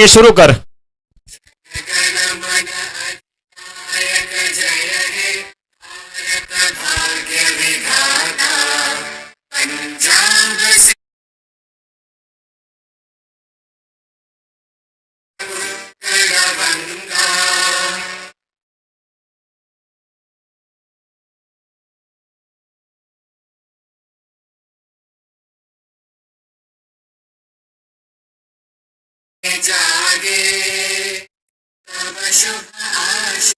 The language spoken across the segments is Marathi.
हे सुरू कर। जागे तव शुभ आश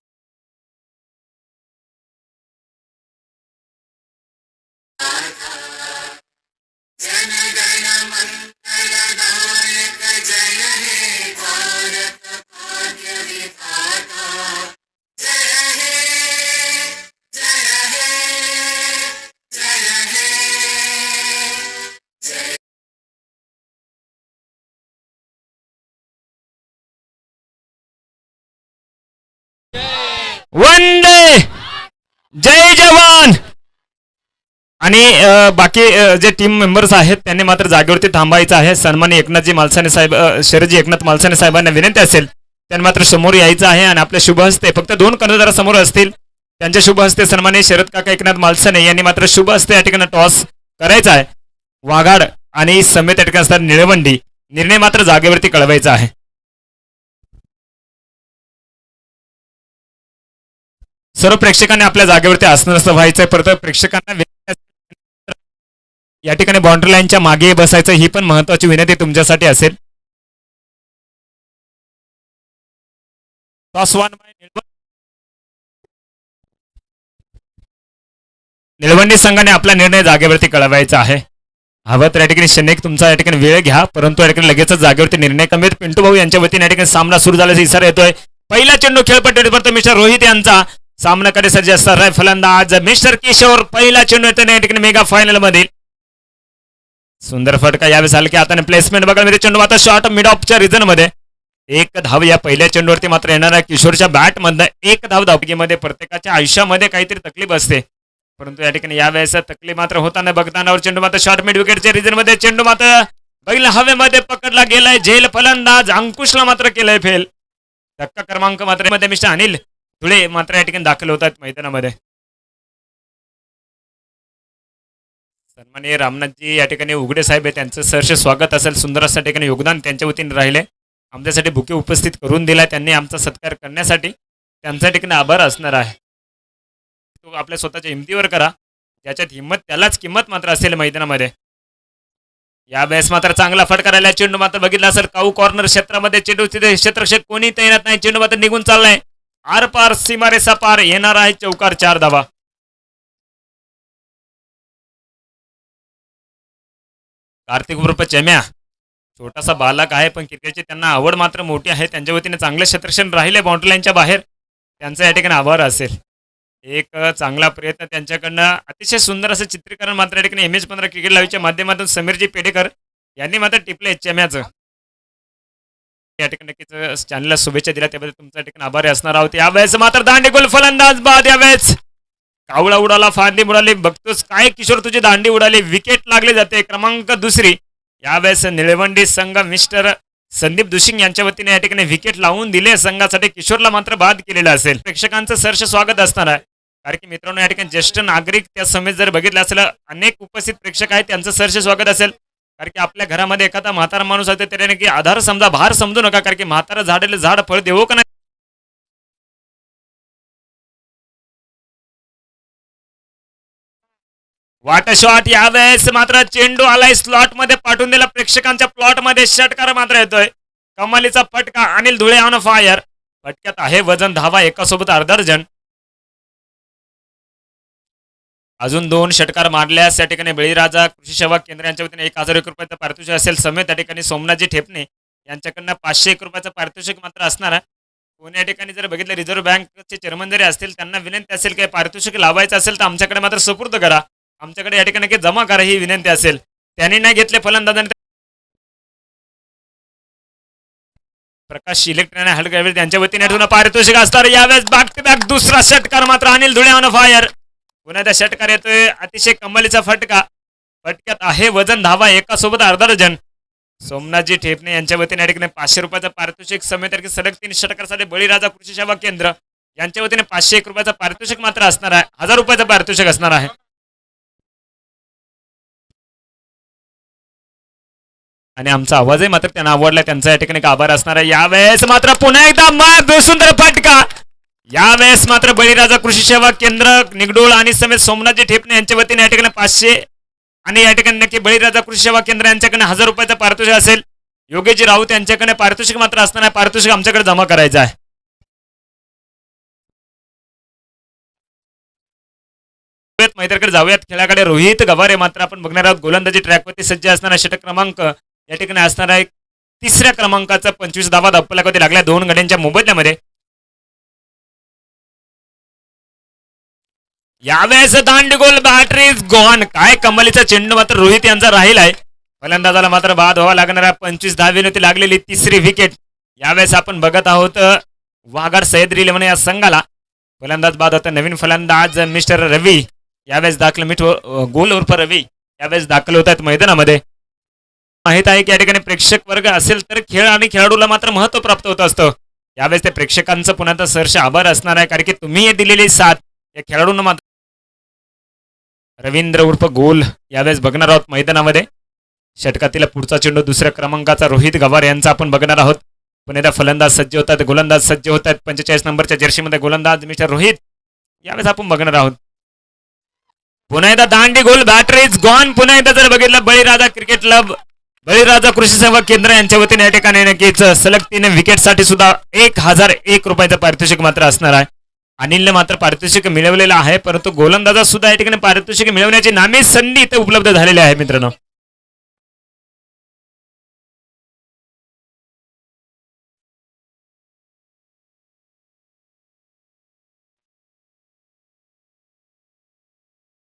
जन गण जय जवान! आणि बाकी जे टीम मेंबर्स आहेत त्यांनी मात्र जागेवरती थांबायचं आहे. सन्मानी एकनाथजी मालसाने साहेब शरदजी एकनाथ मालसाने साहेबांना विनंती असेल त्यांनी मात्र समोर यायचं आहे आणि आपल्या शुभ हस्ते फक्त दोन कर्णधारासमोर असतील त्यांच्या शुभ हस्ते सन्मानी शरद काका एकनाथ मालसाने यांनी मात्र शुभ हस्ते या ठिकाणी टॉस करायचा आहे. वाघाड आणि समेत या ठिकाणी असतात निळवंडी निर्णय मात्र जागेवरती कळवायचा आहे. सर्व प्रेक्षकांनी आपल्या जागेवरती आसनस्थ व्हायचंय. परत प्रेक्षकांना या ठिकाणी बाउंड्री लाईनच्या मागे बसायचं ही पण महत्वाची विनंती तुमच्यासाठी असेल. निळवंडी. संघाने आपला निर्णय जागेवरती कळवायचा आहे. हवं तर या ठिकाणी शनिक तुमचा या ठिकाणी वेळ घ्या परंतु या ठिकाणी लगेचच जागेवरती निर्णय कमीत पिंटू भाऊ यांच्या वतीने या ठिकाणी सामना सुरू झाल्याचा इशारा येतोय. पहिला चेंडू खेळपट्टीवर मिस्टर रोहित यांचा. सामना करे सज्ज असणार आहे फलंदाज मिस्टर किशोर पहिला चेंडू येतो या ठिकाणी मेगा फायनल मधील. सुंदर फटका यावेळेस आला की आता प्लेसमेंट बघा मिळते. चेंडू आता शॉर्ट मिड ऑफच्या रिझनमध्ये. एक धाव या पहिल्या चेंडूवरती मात्र येणार आहे. किशोरच्या बॅट मधनं एक धाव धावकीमध्ये प्रत्येकाच्या आयुष्यामध्ये काहीतरी तकलीफ असते. परंतु या ठिकाणी यावेळेस तकलीफ मात्र होताना बघताना चेंडू मात्र शॉर्ट मिड विकेटच्या रिझनमध्ये. चेंडू मात्र बैल हवेमध्ये पकडला गेलाय. झेल फलंदाज अंकुशला मात्र केलंय फेल धक्का क्रमांक मात्रमध्ये मिस्टर अनिल धुळे मात्र या ठिकाणी दाखल होतात मैदानामध्ये. सन्माननीय रामनाथजी या ठिकाणी उघडे साहेब आहे त्यांचं सहर्ष स्वागत असेल. सुंदर असं ठिकाणी योगदान त्यांच्या वतीने राहिले. आमच्यासाठी बुके उपस्थित करून दिला त्यांनी आमचा सत्कार करण्यासाठी त्यांचा ठिकाणी आभार असणार आहे. तो आपल्या स्वतःच्या हिमतीवर करा. ज्याच्यात हिंमत त्यालाच किंमत मात्र असेल मैदानामध्ये. या वेळेस मात्र चांगला फटका राहिला. चेंडू मात्र बघितला असेल. काऊ कॉर्नर क्षेत्रामध्ये चेंडू तिथे क्षेत्रक्षक कोणी तैनात नाही. चेंडू मात्र निघून चाललाय. आर पार सीमारेसा पार येणार आहे चौकार चार धावा. कार्तिक उर्फ चम्या. छोटासा बालक आहे पण क्रिकेटची त्यांना आवड मात्र मोठी आहे. त्यांच्या वतीने चांगले क्षेत्रक्षण राहिले बाउंड्रीलाईनच्या बाहेर. त्यांचा या ठिकाणी आभार असेल. एक चांगला प्रयत्न त्यांच्याकडनं. अतिशय सुंदर असं चित्रीकरण मात्र या ठिकाणी एम एच पंधरा क्रिकेट लाईव्हच्या माध्यमातून समीरजी पेडेकर यांनी मात्र टिपले चम्याचं. या ठिकाणी नक्कीच चॅनलला शुभेच्छा दिल्या. त्याबद्दल तुमच्या ठिकाणी आभारी असणार आहोत. यावेळेस मात्र दांडेगुल फलंदाज बाद यावेळेस. कावळा उडाला फांदी उडाली बघतोस काय किशोर तुझी दांडी उडाली. विकेट लागली जाते. क्रमांक दुसरी. यावेळेस निळवंडी संघ मिस्टर संदीप दुशिंग यांच्या वतीने या ठिकाणी विकेट लावून दिले. संघासाठी किशोरला मात्र बाद केलेला असेल. प्रेक्षकांचं सरस स्वागत असणार आहे. कारण की मित्रांनो या ठिकाणी ज्येष्ठ नागरिक त्या समेत जर बघितलं असेल अनेक उपस्थित प्रेक्षक आहेत. त्यांचं सरसे स्वागत असेल. कारण की आपल्या घरामध्ये एखादा म्हातारा माणूस आहे तर त्याने की आधार समजा भार समजू नका कारण की म्हातारा झाडेले झाड फळ देवो का नाही? वाट शॉट यावेळेस मात्र चेंडू आलाय स्लॉटमध्ये पाठवून दिला. प्रेक्षकांच्या प्लॉटमध्ये षटकार मात्र येतोय. कमालीचा फटका अनिल धुळे ऑन फायर फटक्यात आहे वजन धावा एकासोबत अर्धा डझन अजून दोन षटकार मारल्यास या ठिकाणी बळीराजा कृषी सेवा केंद्र यांच्या वतीने एक हजार एक रुपयाचं पारितोषिक असेल. समेत त्या ठिकाणी सोमनाथजी ठेपणे यांच्याकडनं पाचशे एक रुपयाचं पारितोषिक मात्र असणार आहे. कोणी या ठिकाणी जर बघितलं रिझर्व्ह बँकचे चेअरमन जरी असतील त्यांना विनंती असेल काही पारितोषिक लावायचं असेल तर आमच्याकडे मात्र सुपूर्द करा. आमच्याकडे या ठिकाणी काही जमा करा ही विनंती असेल. त्यांनी नाही घेतले फलंदाजांनी प्रकाश इलेक्ट्रॉनिक हलगवेल त्यांच्या वतीने ठेवून पारितोषिक असणार. यावेळेस बॅक टू बॅक दुसरा षटकार मात्र अनिल धुळे ऑन फायर पुण्याचा षटकार येतोय. अतिशय कमालीचा फटका. फटक्यात आहे वजन धावा एकासोबत अर्धा डझन. सोमनाथजी ठेपणे यांच्या वतीने या ठिकाणी पाचशे रुपयाचा पारितोषिक समेत सलग तीन षटकासाठी बळीराजा कृषी सेवा केंद्र. यांच्या वतीने पाचशे एक रुपयाचा पारितोषिक मात्र असणार आहे. हजार रुपयाचा पारितोषिक असणार आहे. आणि आमचा आवाजही मात्र त्यांना आवडला. त्यांचा या ठिकाणी आभार असणार आहे. यावेळेस मात्र पुन्हा एकदा मार सुंदर फटका. यावेळेस मात्र बळीराजा कृषी सेवा केंद्र निगडोळ आणि समेत सोमनाथजी ठेपणे यांच्या वतीने या ठिकाणी पाचशे आणि या ठिकाणी नक्की बळीराजा कृषी सेवा केंद्र यांच्याकडे हजार रुपयाचा पारितोषिक असेल. योगेशजी राऊत यांच्याकडे पारितोषिक मात्र असणार आहे. पारितोषिक आमच्याकडे जमा करायचं आहे. जाऊयात मैत्रीकडे जाऊयात. खेळाकडे रोहित गवारे मात्र आपण बघणार आहोत. गोलंदाजी ट्रॅकवरती सज्ज असणारा षटक क्रमांक या ठिकाणी असणारा एक तिसऱ्या क्रमांकाचा पंचवीस धावा धप्पलाकवती लागल्या. दोन गड्यांच्या मोबदल्यामध्ये यावेळेस दांडगोल बॅटरीज गॉन काय कमालीचा चेंडू मात्र रोहित यांचा राहिलाय. फलंदाजाला मात्र बाद व्हावा लागणार आहे. पंचवीस धावेवरती लागलेली तिसरी विकेट यावेळेस आपण बघत आहोत वाघाड सह्याद्री इलेव्हन या संघाला. फलंदाज बाद होता नवीन फलंदाज मिस्टर रवी. यावेळेस दाखल मिठ गोल उर्फ रवी. यावेळेस दाखल होत आहेत मैदानामध्ये. माहीत आहे की या ठिकाणी प्रेक्षक वर्ग असेल तर खेळ आणि खेळाडूला मात्र महत्त्व प्राप्त होत असतं. यावेळेस ते प्रेक्षकांचं पुन्हा तर सरसे आभार असणार आहे कारण की तुम्ही हे दिलेली साथ या खेळाडूंना मात्र रवींद्र उर्फ गोल यावेळेस बघणार आहोत मैदानामध्ये. षटकातील पुढचा चेंडू दुसऱ्या क्रमांकाचा रोहित गवार यांचा आपण बघणार आहोत. पुणेदा फलंदाज सज्ज होत आहेत गोलंदाज सज्ज होत आहेत पंचेचाळीस नंबरच्या जर्सीमध्ये गोलंदाज मिस्टर रोहित यावेळेस आपण बघणार आहोत. पुन्हा एकदा दांडी गोल बॅटरीज गॉन पुन्हा एकदा जर बघितलं बळीराजा क्रिकेट क्लब बळीराजा कृषी सेवा केंद्र यांच्या वतीने या ठिकाणी नक्कीच सलग तीन विकेटसाठी सुद्धा एक हजार एक रुपयाचं पारितोषिक मात्र असणार आहे. अनिलने मात्र पारितोषिक मिळवलेलं आहे परंतु गोलंदाजा सुद्धा या ठिकाणी पारितोषिक मिळवण्याची नामे संधी इथे उपलब्ध झालेली आहे मित्रांनो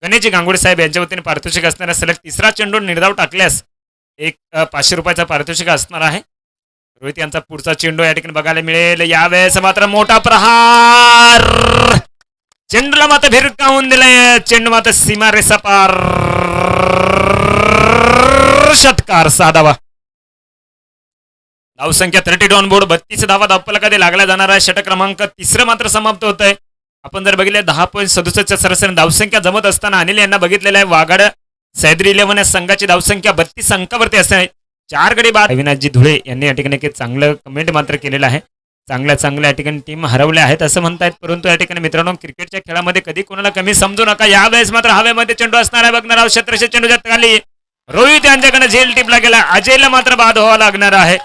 गणेश गांगुडे साहेब यांच्या वतीने पारितोषिक असणाऱ्या सलग तिसरा चेंडू निर्धाव टाकल्यास एक पाचशे रुपयाचा पारितोषिक असणार आहे रोहित यांचा पुढचा चेंडू या ठिकाणी बघायला मिळेल. यावेळेस मात्र मोठा प्रहार. चेंडूला मात्र भिरकावून दिलाय. चेंडू मात्र सीमा रेसा पार षटकार साधावा. धावसंख्या थर्टी डॉन बोर्ड बत्तीस धावा धावपला कधी लागला जाणार आहे? षटक क्रमांक तिसरं मात्र समाप्त होत आहे आपण जर बघितलं दहा पॉईंट सदुसष्टच्या सरासरी धावसंख्या जमत असताना अनिल यांना बघितलेलं आहे. वाघाड सैद्री इलेव्हन या संघाची धावसंख्या बत्तीस अंकावरती असते. चार गडी बाद. अविनाशजी धुळे यांनी या ठिकाणी एक चांगलं कमेंट मात्र केलेलं आहे. चांगल्या चांगल्या या ठिकाणी टीम हरवल्या आहेत असं म्हणतायत. परंतु या ठिकाणी मित्रांनो क्रिकेटच्या खेळामध्ये कधी कोणाला कमी समजू नका. यावेळेस मात्र हवेमध्ये चेंडू असणार आहे. बघणार आहोत क्षेत्रशे चेंडूच्या खाली रोहित यांच्याकडे झेल टिपला गेला. अजयला मात्र बाद व्हावा लागणार आहे.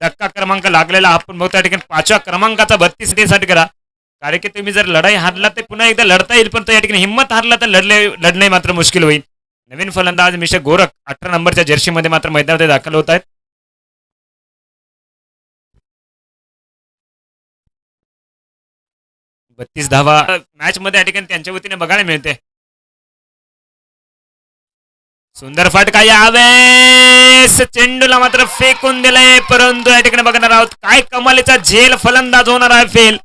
धक्का क्रमांक लागलेला. आपण बघतो या ठिकाणी पाचव्या क्रमांकाचा बत्तीस देसाठी करा. कारण की तुम्ही जर लढाई हारला तर पुन्हा एकदा लढता येईल पण तो या ठिकाणी हिंमत हारला तर लढले लढणे मात्र मुश्किल होईल. नवीन फलंदाज मिस्टर गोरख अठरा नंबरच्या जर्सीमध्ये मात्र मैदानामध्ये दाखल होत आहेत. बत्तीस धावा मॅच मध्ये या ठिकाणी त्यांच्या वतीने बघायला मिळते. सुंदर फटका यावेळेस चेंडूला मात्र फेकून दिलाय परंतु या ठिकाणी बघणार आहोत काय कमालीचा झेल फलंदाज होणार आहे फेल.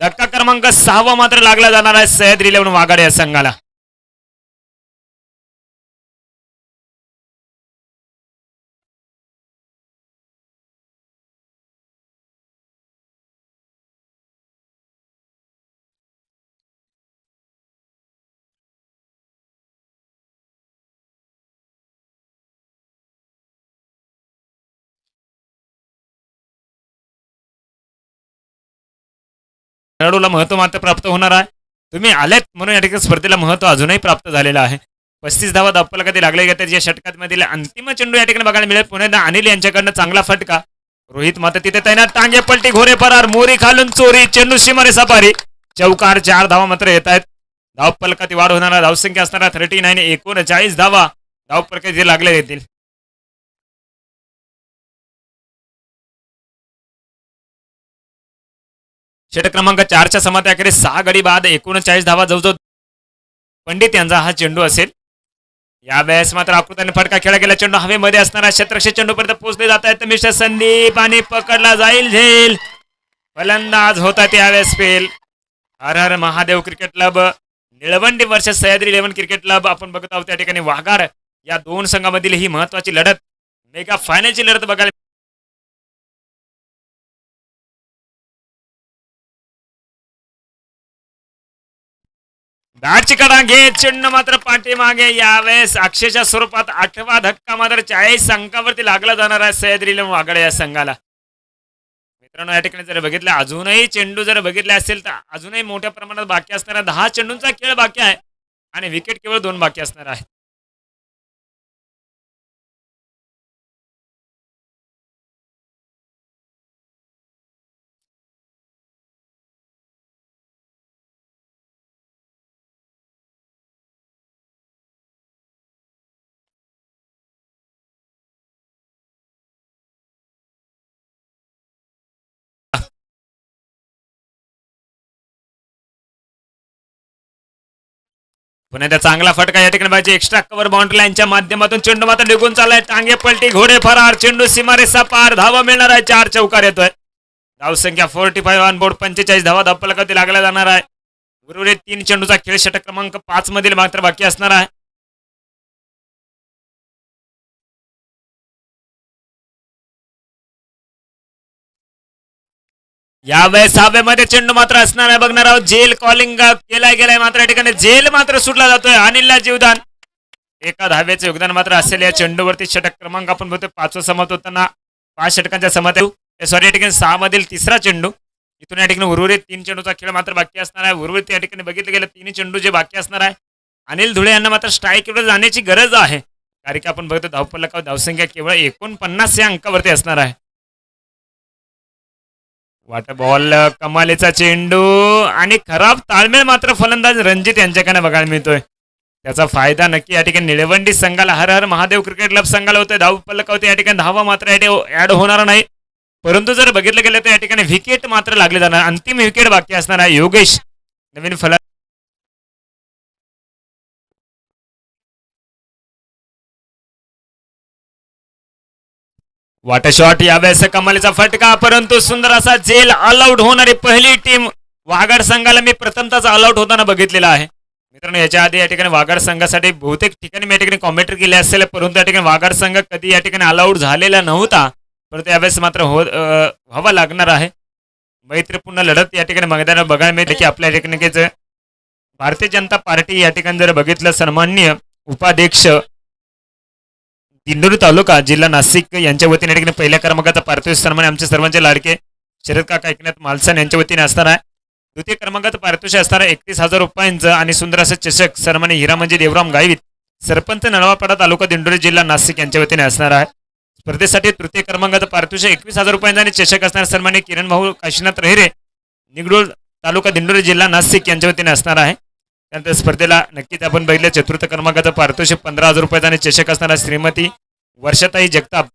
धक्का क्रमांक सहावा मात्र लागला जाणार आहे सह्याद्री इलेव्हन वाघाड या संघाला. खेळाडूला महत्त्व मात्र प्राप्त होणार आहे. तुम्ही आल्यात म्हणून या ठिकाणी स्पर्धेला महत्त्व अजूनही प्राप्त झालेलं आहे. पस्तीस धावा धापला कधी लागले गेले या षटकात मधील अंतिम चेंडू या ठिकाणी बघायला मिळेल. पुन्हा अनिल यांच्याकडनं चांगला फटका. रोहित मात्र तिथे तैनात. टांगे पलटी घोरे परार मोरी खालून चोरी चेंडू शिमारे सपारी. चौकार चार धावा मात्र येत आहेत. धावपलकाती वाढ होणारा धावसंख्या असणारा थर्टी नाईन. एकोणचाळीस धावा धाव पलकाती लागले येतील. षटक क्रमांक चारच्या समात्याकडे सहा गडी बाद एकोणचाळीस धावा जवळजवळ. पंडित यांचा हा चेंडू असेल. यावेळेस मात्र आकृताने फटका खेळला गेला. चेंडू हवेमध्ये असणारा शतरक्षे चेंडूपर्यंत पोहोचले जात आहेत. मिस्टर संदीप आणि पकडला जाईल झेल. फलंदाज होता त्यावेळेस fail. Har Har Mahadev cricket club. Nilwandi वर्ष सह्याद्री इलेव्हन क्रिकेट क्लब. आपण बघत आहोत त्या ठिकाणी वाघार या दोन संघामधील ही महत्वाची लढत. मेगा फायनलची लढत बघायला बॅटची कडा घे चिन्ह मात्र पाठीमागे यावेळेस अक्षयच्या स्वरूपात आठवा धक्का मात्र चाळीस अंकावरती लागला जाणार आहे सह्याद्री वागडे या संघाला. मित्रांनो या ठिकाणी जर बघितलं अजूनही चेंडू जर बघितले असेल तर अजूनही मोठ्या प्रमाणात बाकी असणारा दहा चेंडूंचा खेळ बाकी आहे. आणि विकेट केवळ दोन बाकी असणार आहे पुन्हा चांगला फटका या ठिकाणी पाहिजे एक्स्ट्रा कव्हर बाउंड्री लाईनच्या माध्यमातून चेंडू मात्र निघून चाललाय. टांगे पलटी घोडे फरार. चेंडू सीमारेसा पार धावा मिळणार आहे. चार चौकार येतोय. धाव संख्या फोर्टी फाईव्ह ऑन बोर्ड पंचेचाळीस. धावा धप्पलकती लागला जाणार आहे. उर्वरित तीन चेंडूचा खेळ षटक क्रमांक पाच मधील मात्र बाकी असणार आहे. यावेळेस सहाव्यामध्ये चेंडू मात्र असणार आहे. बघणार आहोत जेल कॉलिंग केलाय गेलाय मात्र या ठिकाणी. जेल मात्र सुटला जातोय अनिलला जीवदान. एका धाव्याचं योगदान मात्र असेल या चेंडूवरती. षटक क्रमांक आपण बघतोय पाचवा समाप्त होताना पाच षटकांच्या समात सॉरी या ठिकाणी सहा मधील तिसरा चेंडू. इथून या ठिकाणी उर्वरित तीन चेंडूचा खेळ मात्र बाकी असणार आहे. उर्वरित या ठिकाणी बघितलं गेलं तीन चेंडू जे बाकी असणार आहे. अनिल धुळे यांना मात्र स्ट्राईकवर जाण्याची गरज आहे. कारण की आपण बघतो धावपल्ला धावसंख्या केवळ एकोणपन्नास या अंकावरती असणार आहे. वाट बॉल कमालीचा चेंडू आणि खराब ताळमेळ मात्र फलंदाज रणजित यांच्याकडे बघायला मिळतोय. त्याचा फायदा नक्की या ठिकाणी निळवंडी संघाला हर हर महादेव क्रिकेट क्लब संघाला होतोय. धाव पलकावते या ठिकाणी धावा मात्र हो, ऍड होणार नाही. परंतु जर बघितलं गेलं तर या ठिकाणी विकेट मात्र लागले जाणार. अंतिम विकेट बाकी असणार आहे योगेश. नवीन फला शॉट यावेळेस कमालीचा फटका परंतु सुंदर असा जेल ऑलआउट होणारी पहिली टीम वाघाड संघाला मी प्रथमतच ऑलआउट होताना बघितलेला आहे. मित्रांनो याच्या आधी या ठिकाणी वाघाड संघासाठी बहुतेक ठिकाणी मी या ठिकाणी कॉमेंट्री केली असेल परंतु या ठिकाणी वाघाड संघ कधी या ठिकाणी ऑलआउट झालेला नव्हता. परंतु यावेळेस मात्र हो व्हावा लागणार आहे. मैत्रीपूर्ण लढत या ठिकाणी मैदानावर बघायला मिळते की आपल्या ठिकाणी भारतीय जनता पार्टी या ठिकाणी जर बघितलं सन्माननीय उपाध्यक्ष दिंडोरी तालुका जिल्हा नाशिक यांच्या वतीने ठिकाणी पहिल्या क्रमांकाचा पार्थिव सन्मान आमचे सर्वांचे लाडके शरद काका एकनाथ मालसान यांच्या वतीने असणार आहे. द्वितीय क्रमांकाचं पारितोषिक असणार आहे एकतीस हजार रुपयांचं आणि सुंदर असं चषक हिरा म्हणजे देवराम गायवीत सरपंच नळवापाडा तालुका दिंडोरी जिल्हा नाशिक यांच्या वतीने असणार आहे. स्पर्धेसाठी तृतीय क्रमांकाचं पारितोषिक एकवीस हजार रुपयांचा आणि चषक असणार सन्मान्य किरण भाऊ काशीनाथ रहिरे निगडोळ तालुका दिंडोरी जिल्हा नाशिक यांच्या वतीने असणार आहे. त्यानंतर स्पर्धेला नक्कीच आपण बघितलं चतुर्थ क्रमांकाचं पारितोषिक पंधरा हजार रुपयाचा आणि चषक असणारा श्रीमती वर्षाताई Jagtap.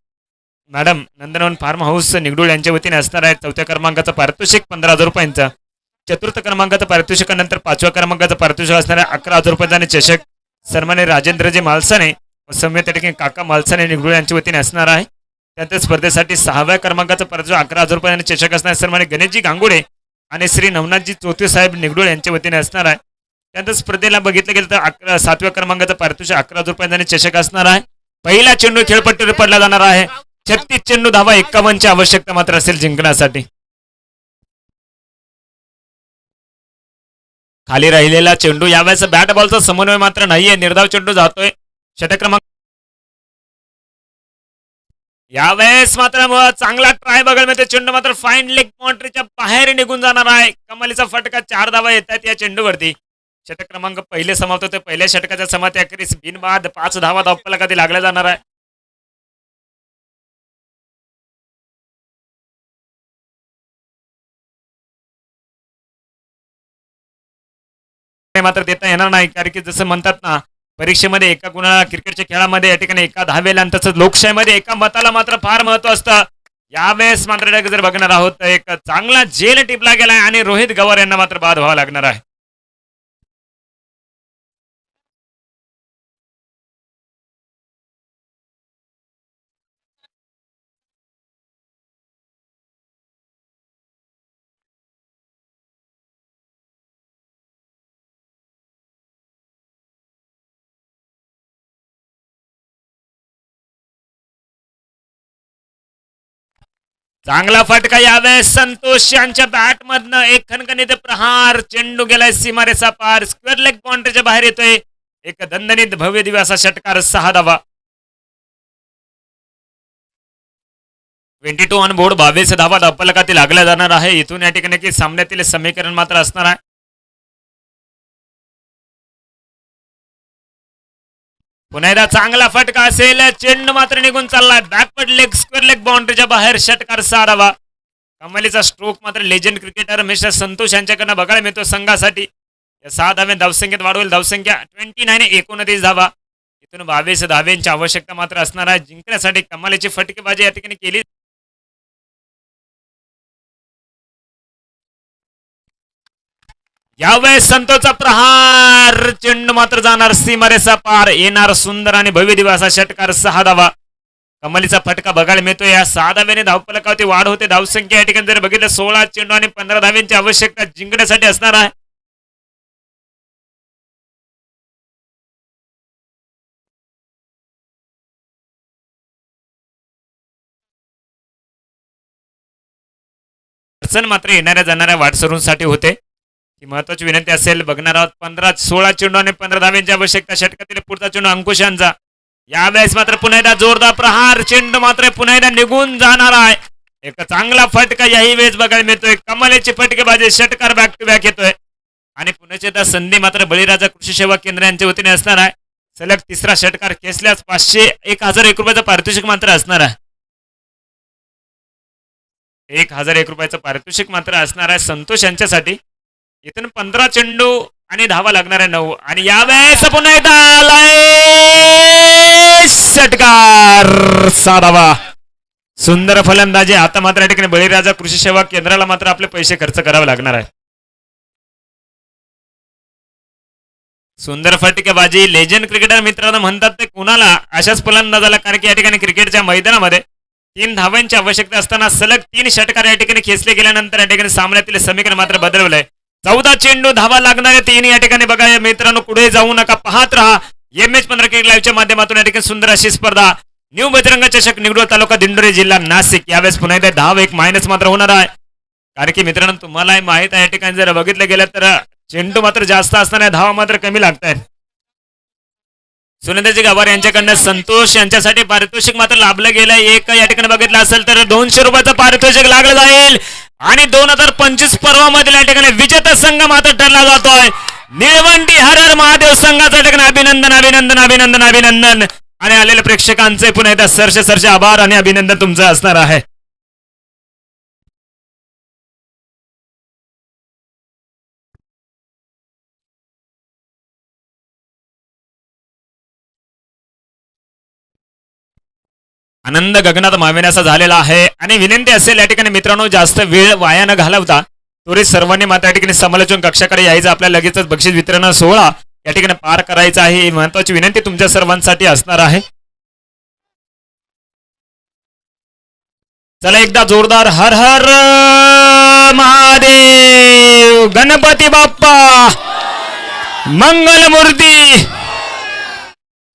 Madam Nandanvan farm house Nigdul यांच्या वतीने असणार आहे चौथ्या क्रमांकाचं पारितोषिक पंधरा हजार रुपयांचा. चतुर्थ क्रमांकाचं पारितोषिकानंतर पाचव्या क्रमांकाचं पारितोषिक असणार आहे अकरा हजार रुपयाचा आणि चषक सन्माने राजेंद्रजी मालसाने व सौम्य त्या ठिकाणी काका मालसाने निगडूळ यांच्या वतीने असणार आहे. त्यानंतर स्पर्धेसाठी सहाव्या क्रमांकाचं पारितोषिक अकरा हजार रुपये आणि चषक असणार सन्माने गणेशजी गांगुडे आणि श्री नवनाथजी चौथे साहेब निगडूळ यांच्या वतीने असणार आहे. त्यानंतर स्पर्धेला बघितलं गेलं तर अकरा सातव्या क्रमांकाचा पारितोषिक अकरा हजार रुपयांचा चषक असणार आहे. पहिला चेंडू खेळपट्टीवर पडला जाणार आहे. छत्तीस चेंडू धावा एक्कावन्नची आवश्यकता मात्र असेल जिंकण्यासाठी. खाली राहिलेला चेंडू यावेळेस बॅट बॉलचा समन्वय मात्र नाहीये. निर्धाव चेंडू जातोय. षटक क्रमांक यावेळेस मात्र चांगला ट्राय बघायला मिळते चेंडू मात्र फाईन लेग बाउंड्रीच्या बाहेर निघून जाणार आहे. कमालीचा फटका चार धावा येत आहेत या चेंडूवरती. षटक क्रमांक पहिले समाप्त होते पहिल्या षटकाच्या समाप्ती अखेरीस बिनबाद पाच धावा धावपाला कधी लागल्या जाणार आहे. मात्र देता येणार नाही कारण की जसं म्हणतात ना परीक्षेमध्ये एका गुणाला क्रिकेटच्या खेळामध्ये या ठिकाणी एका दहावेला आणि तसंच लोकशाहीमध्ये एका मताला मात्र फार महत्त्व असतं. यावेळेस मात्र जर बघणार आहोत. तर एक चांगला जेल टिपला गेलाय आणि रोहित गवार यांना मात्र बाद व्हावा लागणार आहे. चांगला फटका यावेळेस संतोष यांच्या बॅट मधनं एक खणखणीत प्रहार चेंडू गेलाय सीमारेचा पार. स्क्वेअर लेग बाउंड्रीच्या बाहेर येतोय. एक दणदणीत भव्य दिव्याचा असा षटकार सहा धावा. ट्वेंटी टू ऑन बोर्ड बावीस धावा धापलकाती लागल्या जाणार आहे. इथून या ठिकाणी की सामन्यातील समीकरण मात्र असणार आहे. पुन्हा एकदा चांगला फटका असेल. चेंड मात्र निघून चाललाय बॅकवर्ड लेग स्क्वेअर लेग बाउंड्रीच्या बाहेर षटकार सहा धावा कमालीचा स्ट्रोक मात्र लेजंड क्रिकेटर मिस्टर संतोष यांच्याकडनं बघायला मिळतो संघासाठी. या सहा धावे धावसंख्येत वाढवेल धावसंख्या ट्वेंटी नाईन एकोणतीस धावा. इथून बावीस धाव्यांची आवश्यकता मात्र असणार आहे. जिंकण्यासाठी कमालीची फटकेबाजी या ठिकाणी केली. यावेळेस संतोचा प्रहार. चेंडू मात्र जाणार सीमारेचा पार. येणार सुंदर आणि भव्य दिवस षटकार सहा धावा. कमलीचा फटका बघायला मिळतो या सहा धाव्याने धावपलकावती वाढ होते. धावसंख्या या ठिकाणी जर बघितलं सोळा चेंडू आणि पंधरा धाव्यांची आवश्यकता जिंकण्यासाठी असणार आहे. मात्र येणाऱ्या जाणाऱ्या वाटसरूंसाठी होते. ही महत्वाची विनंती असेल बघणार आहोत. पंधरा सोळा चेंडू आणि पंधरा धाव्यांची आवश्यकता. षटकातील पुढचा चेंडू अंकुशांचा यावेळेस मात्र पुन्हा एकदा जोरदार प्रहार. चेंडू मात्र पुन्हा एकदा निघून जाणार आहे. एक चांगला फटका याही वेळेस बघायला मिळतोय. कमालीची फटकेबाजी षटकार बॅक टू बॅक येतोय. आणि पुण्याची आता संधी मात्र बळीराजा कृषी सेवा केंद्र यांच्या वतीने असणार आहे. सलग तिसरा षटकार खेचल्यास पाचशे एक हजार एक रुपयाचं पारितोषिक मात्र असणार आहे. एक हजार एक रुपयाचं पारितोषिक मात्र असणार आहे संतोष यांच्यासाठी. इथून पंधरा चेंडू आणि धावा लागणार आहे नऊ. आणि यावेळेस पुन्हा एकदा आलाय षटकार साधावा सुंदर फलंदाजी. आता मात्र या ठिकाणी बळीराजा कृषी सेवा केंद्राला मात्र आपले पैसे खर्च करावे लागणार आहे. सुंदर फटकेबाजी. लेजंड क्रिकेटर मित्रांनो म्हणतात ते कुणाला? अशाच फलंदाजाला कारण की या ठिकाणी क्रिकेटच्या मैदानामध्ये तीन धावांची आवश्यकता असताना सलग तीन षटकार या ठिकाणी खेचले गेल्यानंतर या ठिकाणी सामन्यातील समीकरण मात्र बदलवलंय. चौदा चेंडू धावा लागणारे तीन या ठिकाणी बघा या मित्रांनो पुढे जाऊ नका पाहत राहा. एम एच पंधरा क्रिकेट लाईव्हच्या माध्यमातून या ठिकाणी सुंदर अशी स्पर्धा. न्यू बजरंग चषक निगडोळ तालुका दिंडोरी जिल्हा नाशिक. यावेळेस पुन्हा एकदा धाव एक मायनस मात्र होणार आहे. कारण की मित्रांनो तुम्हाला माहीत आहे या ठिकाणी जर बघितलं गेलं तर चेंडू मात्र जास्त असताना धावा मात्र कमी लागत आहेत सुनंदाजी गावार यांच्याकडनं संतोष यांच्यासाठी पारितोषिक मात्र लाभलं गेलं एक या ठिकाणी बघितलं असेल तर दोनशे रुपयाचं पारितोषिक लागलं जाईल. आणि दोन हजार पंचवीस पर्वामधील या ठिकाणी विजेता संघ मात्र ठरला जातोय. निळवंडी हर हर महादेव संघाचं ठिकाण ठिकाणी अभिनंदन अभिनंदन अभिनंदन अभिनंदन. आणि आलेल्या प्रेक्षकांचे पुन्हा एकदा सरसे सरसे आभार आणि अभिनंदन तुमचं असणार आहे. आनंद गगनात माविण्याचा झालेला आहे. आणि विनंती असेल या ठिकाणी मित्रांनो जास्त वेळ वाया न घालवता त्वरित सर्वांनी मात्र या ठिकाणी समालोचन कक्षाकडे यायचं आपल्या लगेचच बक्षीस वितरण सोहळा या ठिकाणी पार करायचा आहे. ही महत्वाची विनंती तुमच्या सर्वांसाठी असणार आहे. चला एकदा जोरदार हर हर महादेव गणपती बाप्पा मंगलमूर्ती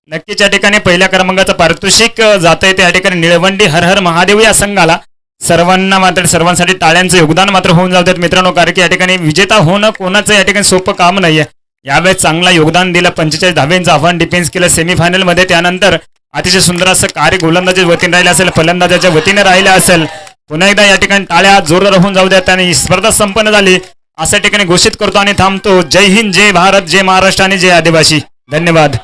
नक्कीच या ठिकाणी पहिल्या क्रमांकाचं पारितोषिक जात आहे त्या ठिकाणी निळवंडी हर हर महादेव या संघाला. सर्वांना मात्र सर्वांसाठी टाळ्यांचं योगदान मात्र होऊन जाऊ देत मित्रांनो कारण की या ठिकाणी विजेता होणं कोणाचं या ठिकाणी सोपं काम नाहीये. यावेळेस चांगला योगदान दिलं पंचेचाळीस धावेंचं आव्हान डिफेन्स केलं सेमीफायनलमध्ये. त्यानंतर अतिशय सुंदर असं कार्य गोलंदाजी वतीने राहिलं असेल फलंदाजाच्या वतीने राहिलं असेल. पुन्हा एकदा या ठिकाणी टाळ्या जोरदार होऊन जाऊ द्या त्याने स्पर्धा संपन्न झाली. अशा ठिकाणी घोषित करतो आणि थांबतो. जय हिंद जय भारत जय महाराष्ट्र आणि जय आदिवासी. धन्यवाद.